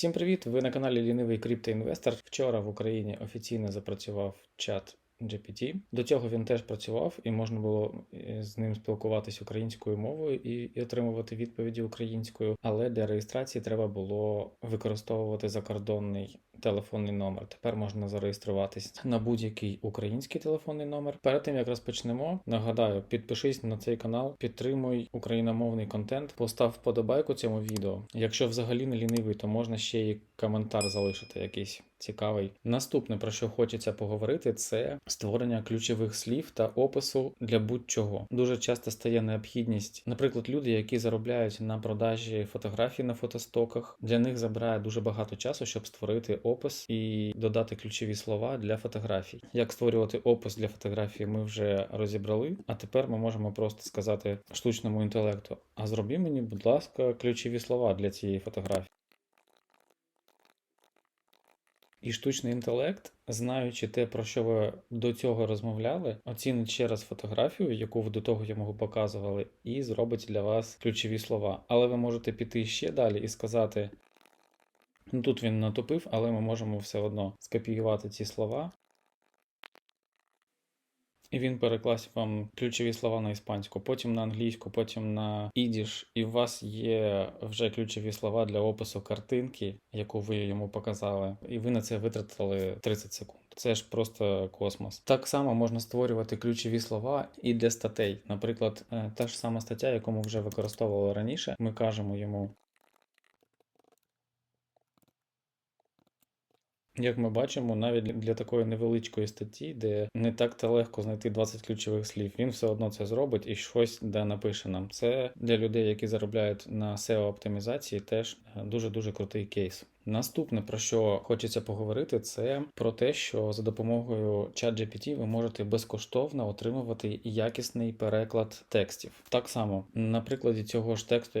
Всім привіт! Ви на каналі Лінивий Криптоінвестор. Вчора в Україні офіційно запрацював чат GPT. До цього він теж працював, і можна було е, з ним спілкуватись українською мовою і, і отримувати відповіді українською. Але для реєстрації треба було використовувати закордонний телефонний номер. Тепер можна зареєструватись на будь-який український телефонний номер. Перед тим як розпочнемо, нагадаю, підпишись на цей канал, підтримуй україномовний контент, постав вподобайку цьому відео. Якщо взагалі не лінивий, то можна ще й коментар залишити якийсь цікавий. Наступне про що хочеться поговорити, це створення ключових слів та опису для будь-чого. Дуже часто стає необхідність, наприклад, люди, які заробляють на продажі фотографій на фотостоках, для них забирає дуже багато часу, щоб створити опис і додати ключові слова для фотографій. Як створювати опис для фотографії, ми вже розібрали. А тепер ми можемо просто сказати штучному інтелекту: а зроби мені, будь ласка, ключові слова для цієї фотографії. І штучний інтелект, знаючи те, про що ви до цього розмовляли, оцінить ще раз фотографію, яку ви до того йому показували, і зробить для вас ключові слова. Але ви можете піти ще далі і сказати: ну тут він натопив, але ми можемо все одно скопіювати ці слова. І він перекласть вам ключові слова на іспанську, потім на англійську, потім на ідіш, і у вас є вже ключові слова для опису картинки, яку ви йому показали, і ви на це витратили 30 секунд. Це ж просто космос. Так само можна створювати ключові слова і для статей. Наприклад, е, та ж сама стаття, яку ми вже використовували раніше, ми кажемо йому. Як ми бачимо, навіть для такої невеличкої статті, де не так то легко знайти 20 ключових слів, він все одно це зробить і щось де напише нам. Це для людей, які заробляють на SEO оптимізації, теж дуже дуже крутий кейс. Наступне про що хочеться поговорити, це про те, що за допомогою ChatGPT ви можете безкоштовно отримувати якісний переклад текстів. Так само на прикладі цього ж тексту.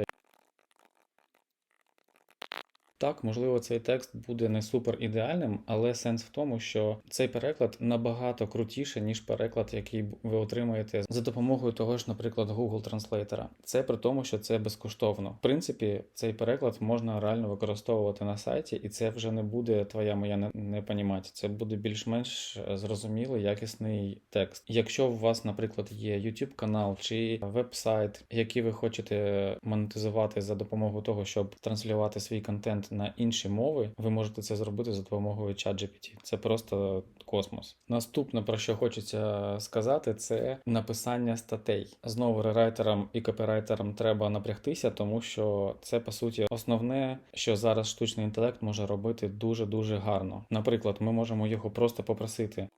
Так, можливо, цей текст буде не супер ідеальним, але сенс в тому, що цей переклад набагато крутіше, ніж переклад, який ви отримаєте за допомогою того ж, наприклад, Google Translator. Це при тому, що це безкоштовно. В принципі, цей переклад можна реально використовувати на сайті, і це вже не буде твоя моя не, не. Це буде більш-менш зрозумілий, якісний текст. Якщо у вас, наприклад, є YouTube канал чи веб-сайт, який ви хочете монетизувати за допомогою того, щоб транслювати свій контент на інші мови, ви можете це зробити за допомогою ChatGPT. Це просто космос. Наступне, про що хочеться сказати, це написання статей. Знову рерайтерам і копірайтерам треба напрягтися, тому що це по суті основне, що зараз штучний інтелект може робити дуже дуже гарно. Наприклад, ми можемо його просто попросити.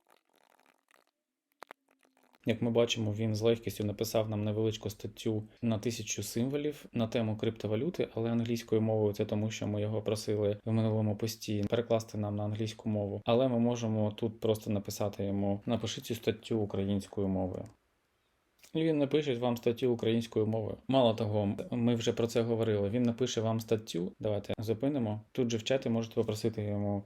Як ми бачимо, він з легкістю написав нам невеличку статтю на тисячу символів на тему криптовалюти, але англійською мовою це тому, що ми його просили в минулому пості перекласти нам на англійську мову. Але ми можемо тут просто написати йому напиши цю статтю українською мовою. Він напише вам статтю українською мовою. Мало того, ми вже про це говорили. Він напише вам статтю. Давайте зупинимо. Тут же в чаті можете попросити йому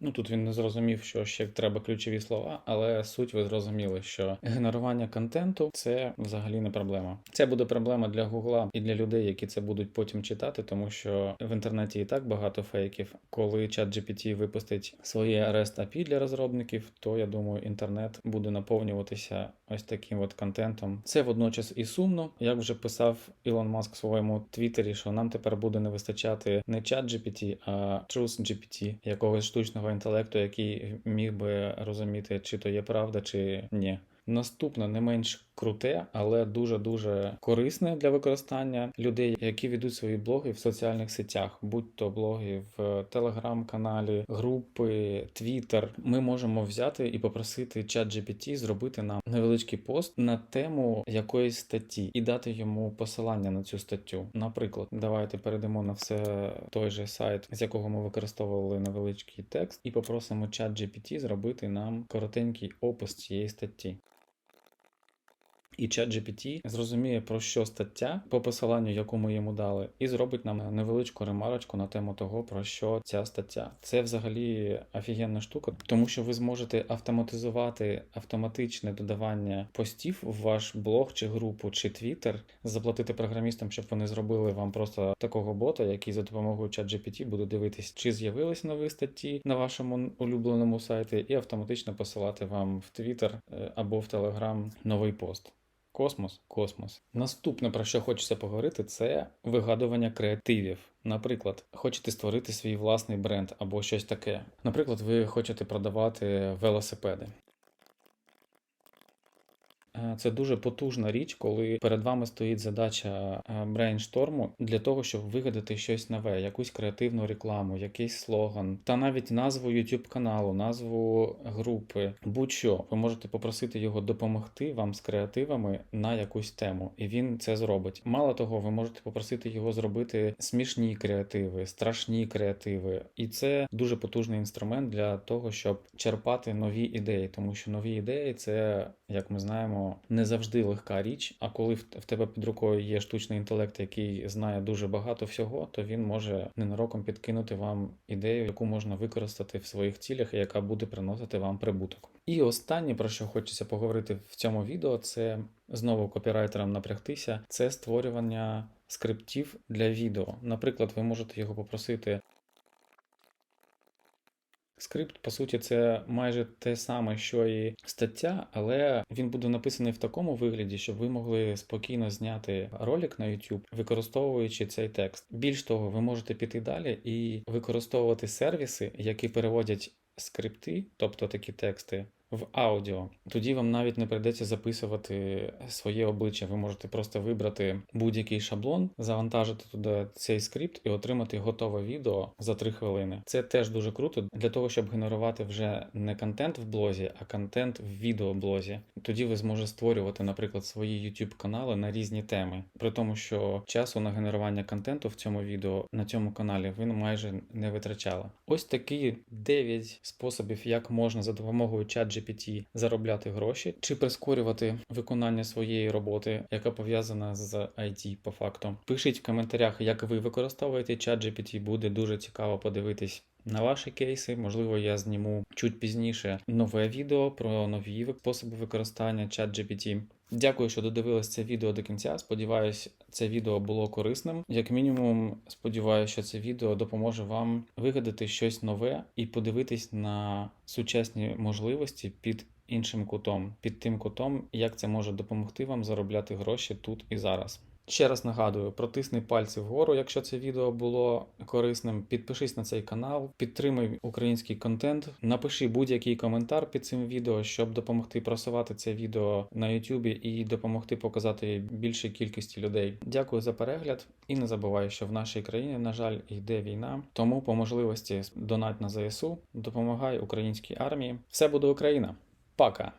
Ну тут він не зрозумів, що ще треба ключові слова, але суть ви зрозуміли, що генерування контенту це взагалі не проблема. Це буде проблема для Гугла і для людей, які це будуть потім читати, тому що в інтернеті і так багато фейків. Коли ChatGPT випустить своє REST API для розробників, то я думаю, інтернет буде наповнюватися ось таким от контентом. Це водночас і сумно. Як вже писав Ілон Маск в своєму твіттері, що нам тепер буде не вистачати не ChatGPT, а TruthGPT, якогось штучного інтелекту, який міг би розуміти, чи то є правда, чи ні. Наступне не менш круте, але дуже-дуже корисне для використання людей, які ведуть свої блоги в соціальних сетях, будь-то блоги в телеграм-каналі, групи, твіттер. Ми можемо взяти і попросити чат GPT зробити нам невеличкий пост на тему якоїсь статті і дати йому посилання на цю статтю. Наприклад, давайте перейдемо на все той же сайт, з якого ми використовували невеличкий текст, і попросимо чат GPT зробити нам коротенький опис цієї статті. І ChatGPT зрозуміє про що стаття по посиланню, яку ми йому дали, і зробить нам невеличку ремарочку на тему того, про що ця стаття. Це взагалі офігенна штука, тому що ви зможете автоматизувати автоматичне додавання постів в ваш блог чи групу чи твіттер, заплатити програмістам, щоб вони зробили вам просто такого бота, який за допомогою ChatGPT буде дивитись, чи з'явились нові статті на вашому улюбленому сайті, і автоматично посилати вам в Твіттер е, або в Телеграм новий пост. Космос, космос. Наступне, про що хочеться поговорити, це вигадування креативів. Наприклад, хочете створити свій власний бренд або щось таке. Наприклад, ви хочете продавати велосипеди. Е, Це дуже потужна річ, коли перед вами стоїть задача е, брейншторму для того, щоб вигадати щось нове, якусь креативну рекламу, якийсь слоган, та навіть назву YouTube каналу, назву групи. Будь-що ви можете попросити його допомогти вам з креативами на якусь тему, і він це зробить. Мало того, ви можете попросити його зробити смішні креативи, страшні креативи, і це дуже потужний інструмент для того, щоб черпати нові ідеї, тому що нові ідеї це, як ми знаємо, не завжди легка річ. А коли в тебе під рукою є штучний інтелект, який знає дуже багато всього, то він може ненароком підкинути вам ідею, яку можна використати в своїх цілях, яка буде приносити вам прибуток. І останнє, про що хочеться поговорити в цьому відео, це знову копірайтерам напрягтися, це створювання скриптів для відео. Наприклад, ви можете його попросити. Скрипт, по суті, це майже те саме, що і стаття, але він буде написаний в такому вигляді, щоб ви могли спокійно зняти ролик на YouTube, використовуючи цей текст. Більш того, ви можете піти далі і використовувати сервіси, які переводять скрипти, тобто такі тексти. В аудіо тоді вам навіть не прийдеться записувати своє обличчя. Ви можете просто вибрати будь-який шаблон, завантажити туди цей скрипт і отримати готове відео за 3 хвилини. Це теж дуже круто для того, щоб генерувати вже не контент в блозі, а контент в відеоблозі. Тоді ви зможете створювати, наприклад, свої YouTube канали на різні теми, при тому, що часу на генерування контенту в цьому відео на цьому каналі ви майже не витрачали. Ось такі 9 способів, як можна за допомогою ChatGPT GPT заробляти гроші чи прискорювати виконання своєї роботи, яка пов'язана з IT по факту. Пишіть в коментарях, як ви використовуєте чат GPT, буде дуже цікаво подивитись. На ваші кейси, можливо, я зніму чуть пізніше нове відео про нові способи використання ChatGPT. Дякую, що додивились це відео до кінця. Сподіваюсь, це відео було корисним. Як мінімум, сподіваюся, що це відео допоможе вам вигадати щось нове і подивитись на сучасні можливості під іншим кутом, під тим кутом, як це може допомогти вам заробляти гроші тут і зараз. Ще раз нагадую, протисни пальці вгору, якщо це відео було корисним. Підпишись на цей канал, підтримай український контент, напиши будь-який коментар під цим відео, щоб допомогти просувати це відео на YouTube і допомогти показати більшій кількості людей. Дякую за перегляд і не забувай, що в нашій країні, на жаль, йде війна. Тому по можливості донать на ЗСУ, допомагай українській армії. Все буде Україна. Пока!